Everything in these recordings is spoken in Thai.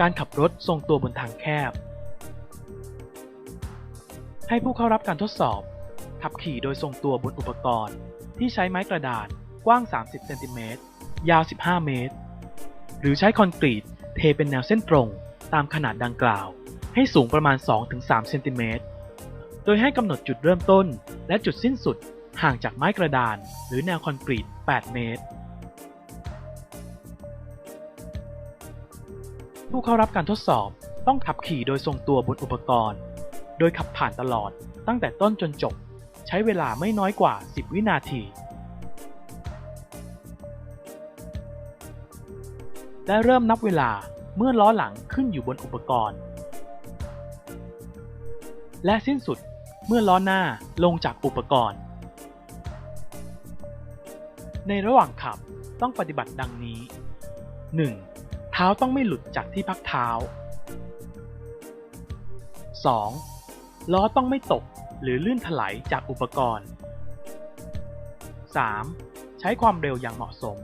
การขับรถทรงตัวบนทางแคบ ให้ผู้เข้ารับการทดสอบ ขับขี่โดยทรงตัวบนอุปกรณ์ ที่ใช้ไม้กระดาษกว้าง 30 เซนติเมตร ยาว 15 เมตร หรือใช้คอนกรีตเทเป็นแนวเส้นตรงตามขนาดดังกล่าว ให้สูงประมาณ 2-3 เซนติเมตร โดยให้กำหนดจุดเริ่มต้น และจุดสิ้นสุดห่างจากไม้กระดาน หรือแนวคอนกรีต 8 เมตร ผู้เข้ารับการทดสอบต้องขับขี่โดยทรงตัวบนอุปกรณ์ โดยขับผ่านตลอดตั้งแต่ต้นจนจบ ใช้เวลาไม่น้อยกว่า 10 วินาที และเริ่มนับเวลาเมื่อล้อหลังขึ้นอยู่บนอุปกรณ์ และสิ้นสุดเมื่อล้อหน้าลงจากอุปกรณ์ ในระหว่างขับต้องปฏิบัติดังนี้ 1. เท้าต้องไม่หลุดจากที่พักเท้า 2. ล้อต้องไม่ตกหรือลื่นถลายจากอุปกรณ์ 3. ใช้ความเร็วอย่างเหมาะสม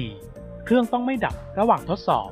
4. เครื่องต้องไม่ดับระหว่างทดสอบ